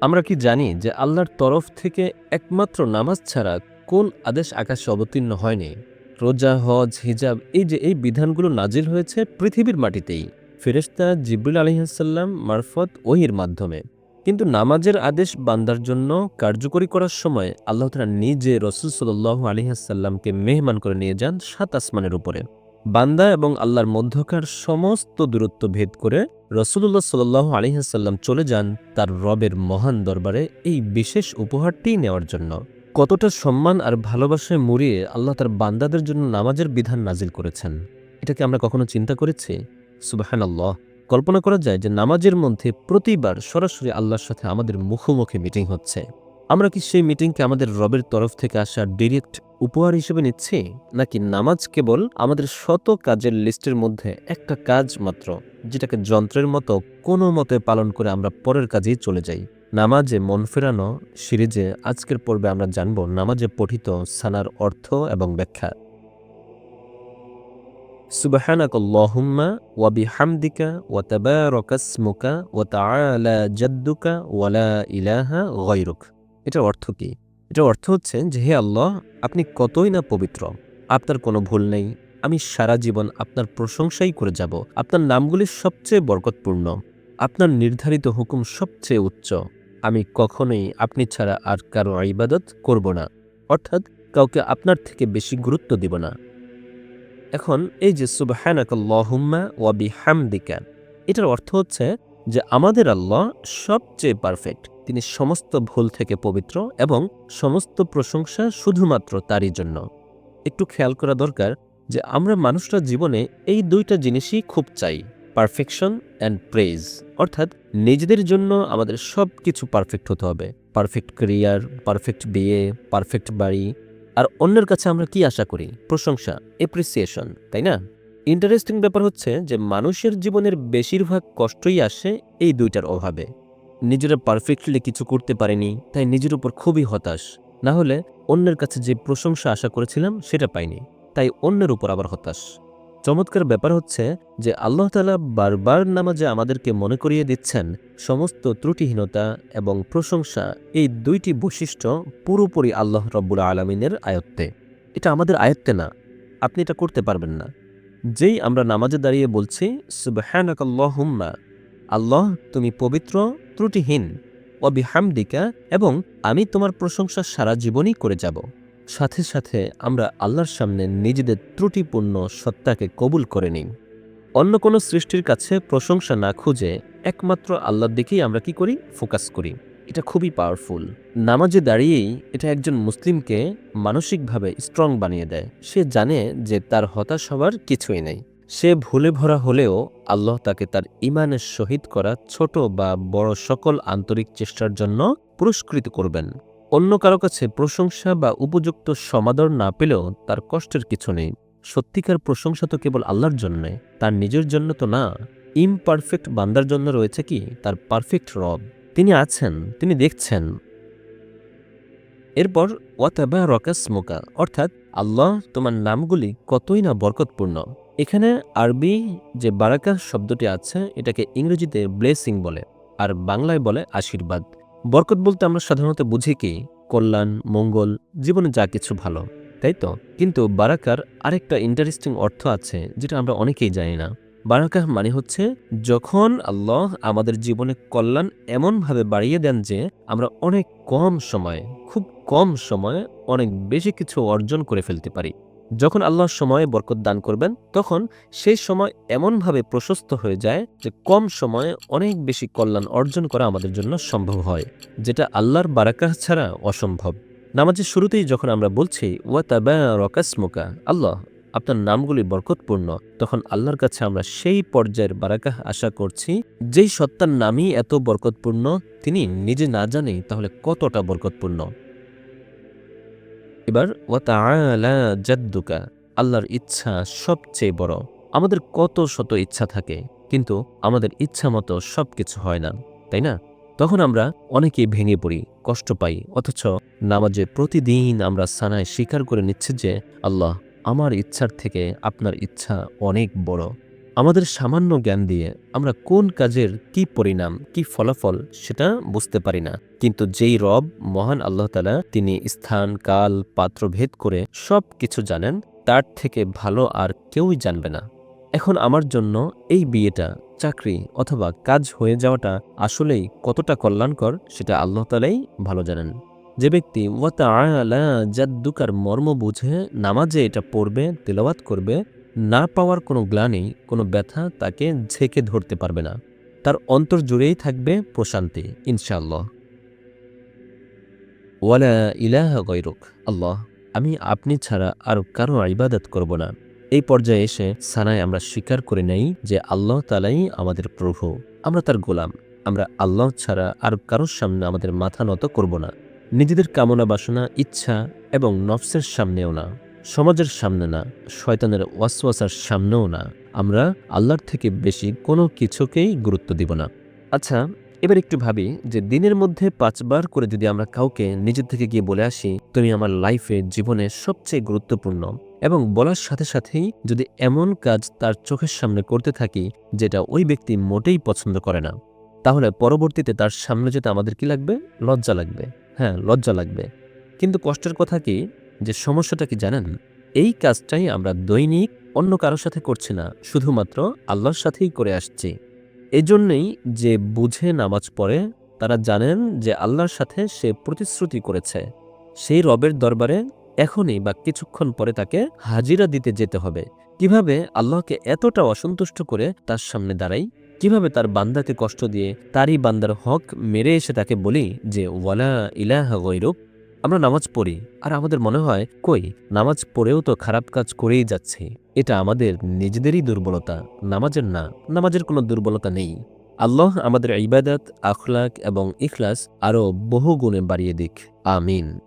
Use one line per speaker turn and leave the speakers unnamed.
আমরা কি জানি যে আল্লাহর তরফ থেকে একমাত্র নামাজ ছাড়া কোন আদেশ আকাশে অবতীর্ণ হয়নি? রোজা, হজ, হিজাব এই যে এই বিধানগুলো নাজিল হয়েছে পৃথিবীর মাটিতেই। ফেরেশতা জিব্রিল আলহিহাসাল্লাম মারফত ওহির মাধ্যমে। কিন্তু নামাজের আদেশ বান্দার জন্য কার্যকরী করার সময় আল্লাহ তালা নিজে রসুল সাল্লাহ আলহিহাসাল্লামকে মেহমান করে নিয়ে যান সাত আসমানের উপরে। বান্দা এবং আল্লাহর মধ্যকার সমস্ত দূরত্ব ভেদ করে রসুল্লাহ সাল্লাহ আলহিহাসাল্লাম চলে যান তার রবের মহান দরবারে এই বিশেষ উপহারটি নেওয়ার জন্য। কতটা সম্মান আর ভালোবাসায় মুড়িয়ে আল্লাহ তার বান্দাদের জন্য নামাজের বিধান নাজিল করেছেন, এটাকে আমরা কখনো চিন্তা করেছি? সুবাহান আল্লাহ কল্পনা করা যায় যে নামাজের মধ্যে প্রতিবার সরাসরি আল্লাহর সাথে আমাদের মুখোমুখি মিটিং হচ্ছে। আমরা কি সেই মিটিংকে আমাদের রবের তরফ থেকে আসা ডিরেক্ট উপহার হিসেবে নিচ্ছি? নাকি নামাজ কেবল আমাদের শত কাজের লিস্টের মধ্যে একটা কাজ মাত্র, যেটাকে যন্ত্রের মতো কোনো মতে পালন করে আমরা পরের কাজেই চলে যাই? নামাজে মন ফেরানো সিরিজে আজকের পর্বে আমরা জানব নামাজে পঠিত সানার অর্থ এবং ব্যাখ্যা। সুবাহানাক আল্লাহুম্মা ওয়া বিহামদিকা ওয়া তাবারাকা ইসমুকা ওয়া তাআলা জাদ্দুকা এটার অর্থ কি? এটার অর্থ হচ্ছে যে হে আল্লাহ, আপনি কতই না পবিত্র, আপনার কোনো ভুল নেই, আমি সারা জীবন আপনার প্রশংসাই করে যাব, আপনার নামগুলি সবচেয়ে বরকতপূর্ণ, আপনার নির্ধারিত হুকুম সবচেয়ে উচ্চ, আমি কখনোই আপনি ছাড়া আর কারও ইবাদত করব না, অর্থাৎ কাউকে আপনার থেকে বেশি গুরুত্ব দিব না। এখন এই যে সুবাহানাকাল্লাহুম্মা ওয়া বিহামদিকা, এটার অর্থ হচ্ছে যে আমাদের আল্লাহ সবচেয়ে পারফেক্ট তিনি সমস্ত ভুল থেকে পবিত্র এবং সমস্ত প্রশংসা শুধুমাত্র তারই জন্য। একটু খেয়াল করা দরকার যে আমরা মানুষরা জীবনে এই দুইটা জিনিসই খুব চাই পারফেকশন অ্যান্ড প্রেজ অর্থাৎ নিজেদের জন্য আমাদের সব কিছু পারফেক্ট হতে হবে। পারফেক্ট ক্যারিয়ার পারফেক্ট বিয়ে পারফেক্ট বাড়ি। আর অন্যের কাছে আমরা কি আশা করি? প্রশংসা এপ্রিসিয়েশন তাই না? ইন্টারেস্টিং ব্যাপার হচ্ছে যে মানুষের জীবনের বেশিরভাগ কষ্টই আসে এই দুইটার অভাবে। নিজেরা পারফেক্টলি কিছু করতে পারেনি, তাই নিজের উপর খুবই হতাশ। না হলে অন্যের কাছে যে প্রশংসা আশা করেছিলাম, সেটা পাইনি। তাই অন্যের উপর আবার হতাশ। চমৎকার ব্যাপার হচ্ছে যে আল্লাহ তালা বারবার নামাজে আমাদেরকে মনে করিয়ে দিচ্ছেন, সমস্ত ত্রুটিহীনতা এবং প্রশংসা এই দুইটি বৈশিষ্ট্য পুরোপুরি আল্লাহ রব্বুল আলমিনের আয়ত্তে। এটা আমাদের আয়ত্তে না, আপনি এটা করতে পারবেন না। যেই আমরা নামাজে দাঁড়িয়ে বলছি, সুবহানাকাল্লাহুম্মা আল্লাহ, তুমি পবিত্র, ত্রুটিহীন অবিহামদিকা এবং আমি তোমার প্রশংসা সারা জীবনই করে যাব। সাথে সাথে আমরা আল্লাহর সামনে নিজেদের ত্রুটিপূর্ণ সত্তাকে কবুল করে নিই। অন্য কোনো সৃষ্টির কাছে প্রশংসা না খুঁজে একমাত্র আল্লাহর দিকেই আমরা কি করি? ফোকাস করি। এটা খুবই পাওয়ারফুল। নামাজে দাঁড়িয়েই এটা একজন মুসলিমকে মানসিকভাবে স্ট্রং বানিয়ে দেয়। সে জানে যে তার হতাশ হওয়ার কিছুই নেই। সে ভুলে ভরা হলেও আল্লাহ তাকে তার ইমানের শহীদ করা ছোট বা বড় সকল আন্তরিক চেষ্টার জন্য পুরস্কৃত করবেন। অন্য কারও কাছে প্রশংসা বা উপযুক্ত সমাদর না পেলেও তার কষ্টের কিছু নেই। সত্যিকার প্রশংসা তো কেবল আল্লাহর জন্যে, তার নিজের জন্য তো না। ইমপারফেক্ট বান্দার জন্য রয়েছে কি? তার পারফেক্ট রব। তিনি আছেন, তিনি দেখছেন। এরপর ওয়াতাবা রকাস মোকা অর্থাৎ আল্লাহ তোমার নামগুলি কতই না বরকতপূর্ণ। এখানে আরবি যে বারাকা শব্দটি আছে, এটাকে ইংরেজিতে ব্লেসিং বলে, আর বাংলায় বলে আশীর্বাদ। বরকত বলতে আমরা সাধারণত বুঝি কি, কল্যাণ, মঙ্গল, জীবনে যা কিছু ভালো, তাই তো? কিন্তু বারাকার আরেকটা ইন্টারেস্টিং অর্থ আছে, যেটা আমরা অনেকেই জানি না। বারাকাহ মানে হচ্ছে, যখন আল্লাহ আমাদের জীবনে কল্যাণ এমনভাবে বাড়িয়ে দেন যে, আমরা অনেক কম সময়ে, খুব কম সময়ে অনেক বেশি কিছু অর্জন করে ফেলতে পারি। যখন আল্লাহ সময়ে বরকত দান করবেন, তখন সেই সময় এমনভাবে প্রশস্ত হয়ে যায় যে কম সময়ে অনেক বেশি কল্যাণ অর্জন করা আমাদের জন্য সম্ভব হয়, যেটা আল্লাহর বারাকাহ ছাড়া অসম্ভব। নামাজের শুরুতেই যখন আমরা বলছি, ওয়া তাবা রকাসমুকা আল্লাহ, আপনার নামগুলি বরকতপূর্ণ, তখন আল্লাহর কাছে আমরা সেই পর্যায়ের বারাকাহ আশা করছি, যেই সত্তার নামই এত বরকতপূর্ণ, তিনি নিজে না জানেই তাহলে কতটা বরকতপূর্ণ। এবার তাআলা জাদ্দুকা আল্লাহর ইচ্ছা সবচেয়ে বড়। আমাদের কত শত ইচ্ছা থাকে, কিন্তু আমাদের ইচ্ছা মতো সব কিছু হয় না, তাই না? তখন আমরা অনেকেই ভেঙে পড়ি, কষ্ট পাই, অথচ নামাজে প্রতিদিন আমরা সানায় স্বীকার করে নিচ্ছে যে, আল্লাহ, আমার ইচ্ছার থেকে আপনার ইচ্ছা অনেক বড়। আমাদের সামান্য জ্ঞান দিয়ে আমরা কোন কাজের কি পরিণাম, কি ফলাফল সেটা বুঝতে পারি না। কিন্তু যেই রব, মহান আল্লাহ তালা তিনি স্থান, কাল, পাত্র ভেদ করে সব কিছু জানেন, তার থেকে ভালো আর কেউই জানবে না। এখন আমার জন্য এই বিয়েটা, চাকরি অথবা কাজ হয়ে যাওয়াটা আসলেই কতটা কল্যাণকর সেটা আল্লাহ তালাই ভালো জানেন। যে ব্যক্তি ওয়াতা আলা জাদ্দুকার মর্ম বুঝে নামাজে এটা পড়বে, তেলাওয়াত করবে না পাওয়ার কোনো গ্লানি, কোনো ব্যথা তাকে ঝেঁকে ধরতে পারবে না। তার অন্তর জুড়েই থাকবে প্রশান্তি, ইনশাআল্লাহ। ওয়ালা ইলাহা গৈরুক আল্লাহ, আমি আপনি ছাড়া আর কারও ইবাদত করব না। এই পর্যায়ে এসে সানায় আমরা স্বীকার করে নেই যে আল্লাহ তালাই আমাদের প্রভু। আমরা তার গোলাম, আমরা আল্লাহ ছাড়া আর কারোর সামনে আমাদের মাথা নত করব না। নিজেদের কামনা বাসনা ইচ্ছা এবং নফসের সামনেও না। সমাজের সামনে না, শয়তানের ওয়াসওয়াসার সামনেও না, আমরা আল্লাহর থেকে বেশি কোনো কিছুকেই গুরুত্ব দিব না। আচ্ছা এবার একটু ভাবি যে দিনের মধ্যে পাঁচবার করে যদি আমরা কাউকে নিজের থেকে গিয়ে বলে আসি, তুমি আমার লাইফে, জীবনে সবচেয়ে গুরুত্বপূর্ণ এবং বলার সাথে সাথেই যদি এমন কাজ তার চোখের সামনে করতে থাকি, যেটা ওই ব্যক্তি মোটেই পছন্দ করে না, তাহলে পরবর্তীতে তার সামনে যেতে আমাদের কি লাগবে? লজ্জা লাগবে। হ্যাঁ লজ্জা লাগবে। কিন্তু কষ্টের কথা কি যে সমস্যাটা কি জানেন? এই কাজটাই আমরা দৈনিক অন্য কারোর সাথে করছি না, শুধুমাত্র আল্লাহর সাথেই করে আসছি। এজন্যই যে বুঝে নামাজ পড়ে, তারা জানেন যে আল্লাহর সাথে সে প্রতিশ্রুতি করেছে। সেই রবের দরবারে এখনই বা কিছুক্ষণ পরে তাকে হাজিরা দিতে যেতে হবে। কীভাবে আল্লাহকে এতটা অসন্তুষ্ট করে তার সামনে দাঁড়াই? কীভাবে তার বান্দাকে কষ্ট দিয়ে তারই বান্দার হক মেরে এসে তাকে বলি যে, ওয়ালা ইলাহা গৈরুক আমরা নামাজ পড়ি, আর আমাদের মনে হয়, কই, নামাজ পড়েও তো খারাপ কাজ করেই যাচ্ছে। এটা আমাদের নিজেদেরই দুর্বলতা, নামাজের না, নামাজের কোনো দুর্বলতা নেই। আল্লাহ আমাদের ইবাদত, আখলাক এবং ইখলাস আরও বহু গুণে বাড়িয়ে দিক। আমিন।